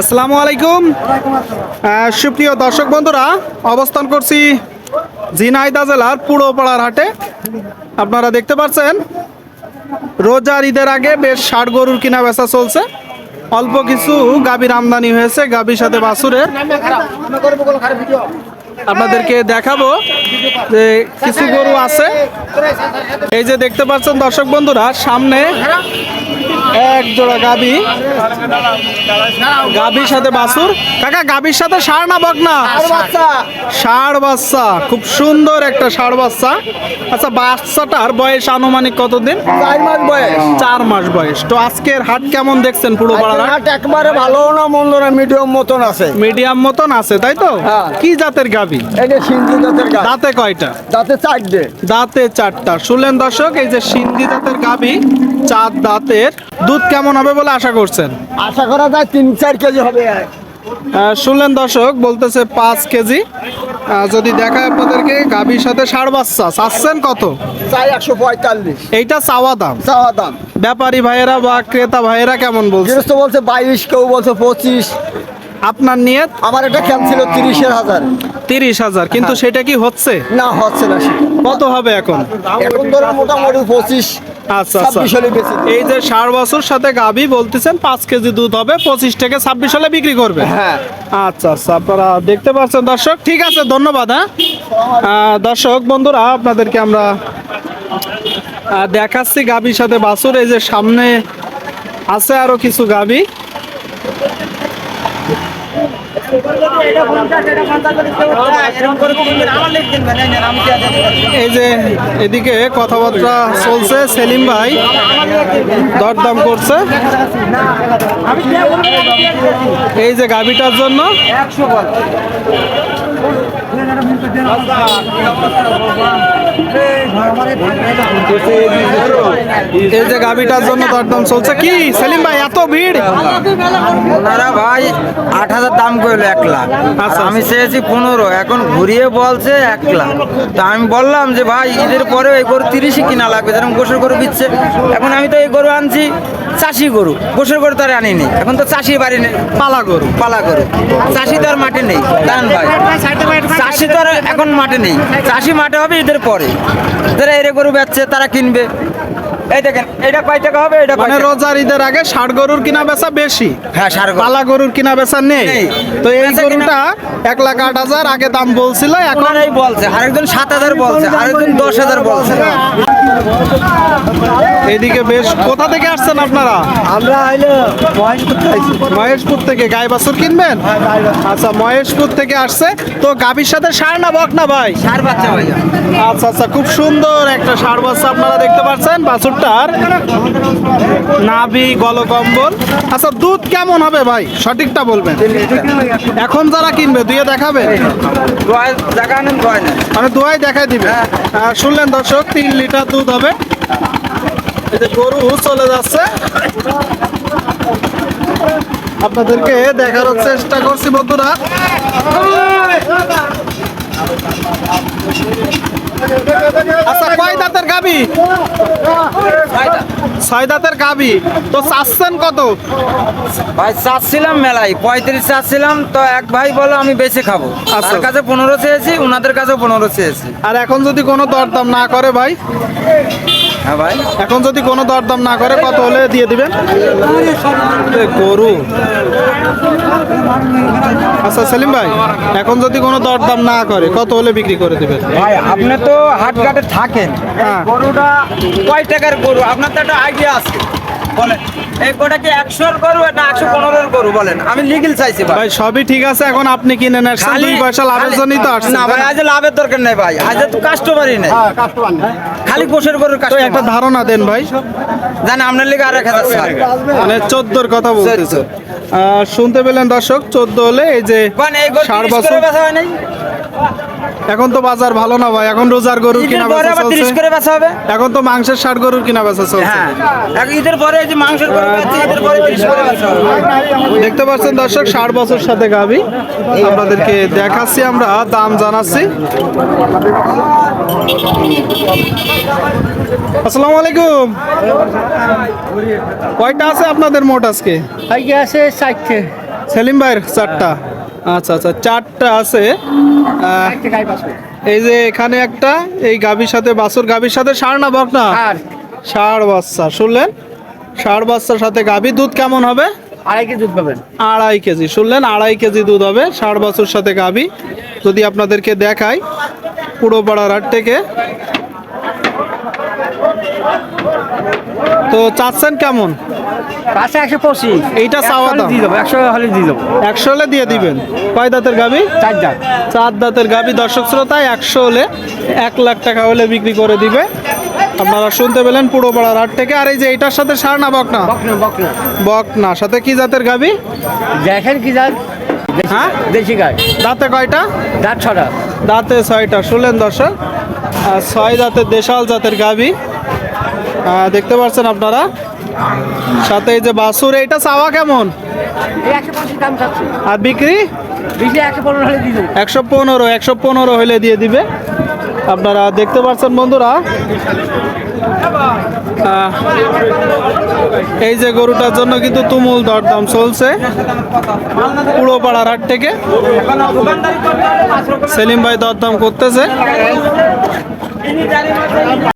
আসসালামু আলাইকুম। সুপ্রিয় দর্শক বন্ধুরা, অবস্থান করছি ঝিনাইদা জেলার পুরোপাড়ার হাটে। আপনারা দেখতে পাচ্ছেন, রোজার ঈদের আগে বেশ ষাট গরুর কিনা বেচা চলছে। অল্প কিছু গাভীর আমদানি হয়েছে, গাভীর সাথে বাছুরের। আপনাদেরকে দেখাবো যে কিছু গরু আছে। এই যে দেখতে পাচ্ছেন দর্শক বন্ধুরা, সামনে এক জোড়া গাবি। গাবির সাথে বাছুর কাকা গাবির সাথে ষাঁড় না বকনা? ষাঁড় বাচ্চা। খুব সুন্দর একটা ষাঁড় বাচ্চা। আচ্ছা বাচ্চাটার বয়স আনুমানিক কতদিন? চার মাস বয়স। চার মাস বয়স। তো আজকের হাট কেমন দেখছেন পুরো পাড়ার? হাট একবারে ভালো না মন্দ না মিডিয়াম মতন আছে। মিডিয়াম মতন আছে তাই তো? হ্যাঁ। কি জাতের গাবি? এটা সিন্ধু জাতের দাঁতে কয়টা? দাঁতে চারটে। দাঁতে চারটা। শুনলেন দর্শক এই যে সিন্ধি দাঁতের গাবি চার দাঁতের দুধ কেমন হবে বলে আশা করছেন? আশা করা যায় তিন চার কেজি হবে। শুনলেন দর্শক বলতেছে পাঁচ কেজি। যদি দেখায় আপনাদেরকে গাভীর সাথে ষাড় বাচ্চা চাচ্ছেন কত? চাই একশো পঁয়তাল্লিশ। এইটা চাওয়া দাম? চাওয়া দাম। ব্যাপারী ভাইয়েরা বা ক্রেতা ভাইয়েরা কেমন বলছে? বলছে বাইশ কেউ বলছে পঁচিশ। আপনার নিয়ে আমার এটা খেয়াল ছিল তিরিশের হাজার। তিরিশ হাজার কিন্তু সেটা কি হচ্ছে? না হচ্ছে না কত হবে এখন? এখন ধরো মোটামুটি পঁচিশ। আচ্ছা আচ্ছা। এই যে সার বছর সাথে গাভী বলতেছেন পাঁচ কেজি দুধ হবে পঁচিশ থেকে ছাব্বিশ সালে বিক্রি করবে। হ্যাঁ। আচ্ছা আচ্ছা আপনারা দেখতে পাচ্ছেন দর্শক। ঠিক আছে ধন্যবাদ হ্যাঁ। দর্শক বন্ধুরা আপনাদেরকে আমরা দেখাচ্ছি গাভীর সাথে বাছুর। এই যে সামনে আছে আরও কিছু গাবি এই যে এদিকে কথাবার্তা চলছে সেলিম ভাই দরদাম করছে। এই যে গাবিটার জন্য। এই যে গাবিটার জন্য দরদাম চলছে। কি সেলিম ভাই এত ভিড়? ওনারা ভাই আট হাজার দাম করল এক লাখ। আচ্ছা, আর আমি চেয়েছি পনেরো এখন ঘুরিয়ে বলছে এক লাখ। তা আমি বললাম যে ভাই ঈদের পরে এই গরু তিরিশই কিনা লাগবে যেরকম গোসর গরু দিচ্ছে এখন আমি তো এই গরু আনছি চাষি গরু গোসর গরু তো আর আনিনি। এখন তো চাষি বাড়ি নেই পালা গরু পালা গরু। চাষি তো আর মাঠে নেই দান ভাই। চাষি তো আর এখন মাঠে নেই। চাষি মাঠে হবে ঈদের পরে। যারা এরে গরু বেচছে তারা কিনবে। এই দেখেন এটা কয় টাকা হবে? এটা মানে রোজার ঈদের আগে ষাট গরুর কিনা বেচা বেশি। হ্যাঁ গরু। পালা গরুর কিনা বেচা নেই। তো এই গরুটা এক লাখ আট হাজার আগে দাম বলছিল এখন ওনারাই বলছে আরেকজন সাত হাজার বলছে আরেকজন দশ হাজার বলছে। এদিকে বেশ কোথা থেকে আসছেন আপনারা? আমরা আইলে মহেশপুর থেকে গাই বাছুর কিনবেন? আচ্ছা মহেশপুর থেকে আসছে। তো গাভীর সাথে সার না বক না ভাই? সার বাচ্চা ভাই। আচ্ছা আচ্ছা খুব সুন্দর একটা সার বাচ্চা আপনারা দেখতে পাচ্ছেন বাছুরটার নাভি গলকম্বল। আচ্ছা দুধ কেমন হবে ভাই? সঠিকটা বলবেন। এখন যারা কিনবে দুয়ে দেখাবে? মানে দোয়াই দেখাই দিবে। আর শুনলেন দর্শক তিন লিটার দুধ হবে। এই যে গরু চলে যাচ্ছে। আপনাদেরকে দেখানোর চেষ্টা করছি বন্ধুরা। আচ্ছা কয় দাঁতের গাবি ছয় দাঁতের গাবি। তো চাচ্ছেন কত? ভাই চাচ্ছিলাম মেলায়। পঁয়ত্রিশ চাচ্ছিলাম তো এক ভাই বলো আমি বেঁচে খাব। আচ্ছা। তার কাছে পনেরো চেয়েছি ওনাদের কাছেও পনেরো চেয়েছি। আর এখন যদি কোনো দরদাম না করে ভাই? হ্যাঁ ভাই। এখন যদি কোনো দরদাম না করে কত হলে দিয়ে দিবেন? গরু। আচ্ছা সেলিম ভাই এখন যদি কোনো দরদাম না করে কত হলে বিক্রি করে দেবেন? ভাই আপনি তো হাটঘাটে থাকেন। হ্যাঁ। গরুটা কয় টাকার গরু? আপনার তো একটা আইডিয়া আছে। বলেন এই গোটা কি একশোর গরু এটা একশো পনেরোর গরু বলেন? আমি লিগেল চাইছি ভাই। সবই ঠিক আছে এখন আপনি কিনে আসছেন দুই পয়সা লাভের খালি- জন্যই তো আসছেন না? ভাই আজ লাভের দরকার নেই ভাই আজ তো কাস্টমারই নেই। খালি গোসের গরুর তো একটা ধারণা দেন ভাই। জান আপনার লিগে আর এক হাজার মানে চোদ্দোর কথা বলতেছে। আহ, শুনতে পেলেন দর্শক চোদ্দ হলে এই যে কোন এই গরু ষাট 30 বছর হয় নাই? এখন তো বাজার ভালো না ভাই এখন রোজার গরুর কিনা বেচা চলছে। করে বেচা হবে? এখন তো মাংসের ষাট গরুর কিনা বেচা চলছে। হ্যাঁ। ঈদের পরে এই যে মাংসের করে বেচছি, ঈদের পরে তিরিশ করে বেচা হবে। দেখতে পাচ্ছেন দর্শক ষাট বছর সাথে গাবি। আপনাদেরকে দেখাচ্ছি আমরা দাম জানাচ্ছি। আসসালামু আলাইকুম। কয়টা আছে আপনাদের মোট আজকে? আজকে আছে চারটে সেলিম ভাইয়ের চারটা। আচ্ছা আচ্ছা চারটা আছে। এই যে এখানে একটা এই গাভীর সাথে বাছুর গাভীর সাথে সার না বক না ষাঁড় বাচ্চা শুনলেন? ষাঁড় বাচ্চার সাথে গাভী দুধ কেমন হবে? আড়াই কেজি দুধ পাবেন। আড়াই কেজি শুনলেন? আড়াই কেজি দুধ হবে ষাট বছর সাথে গাভী। যদি আপনাদেরকে দেখাই পুরো পাড়ার হাট থেকে তো চাচ্ছেন কেমন? পাশে একশো পঁচিশ। এইটা চাওয়া দাম? দিয়ে দেবো একশো হলে দিয়ে দেবো। একশো হলে দিয়ে দিবেন? কয় দাঁতের গাভী চার দাম চার দাঁতের গাভী দর্শক শ্রোতায় একশো হলে এক লাখ টাকা হলে বিক্রি করে দিবে। আপনারা শুনতে পেলেন পুরো পাড়ার হাট থেকে। আর এই যে এটার সাথে সার না বক না বকনা। বকনা। বক না সাথে কি জাতের গাভী দেখেন কি জান হ্যাঁ? দেশি গাছ দাঁতে কয়টা? দাঁত ছটা। দাঁতে ছয়টা। শুনলেন দর্শক? আর ছয় দাঁতের দেশাল জাতের গাভী আহ, দেখতে পাচ্ছেন আপনারা? সাথে এই যে বাসুর এইটা চাওয়া কেমন? আর বিক্রি? একশো পনেরো একশো পনেরো হলে দিয়ে দিবে। আপনারা দেখতে পাচ্ছেন বন্ধুরা? এই যে গরুটার জন্য কিন্তু তুমুল দরদাম চলছে। পুরো পাড়ার হাট থেকে। সেলিম ভাই দরদাম করতেছে।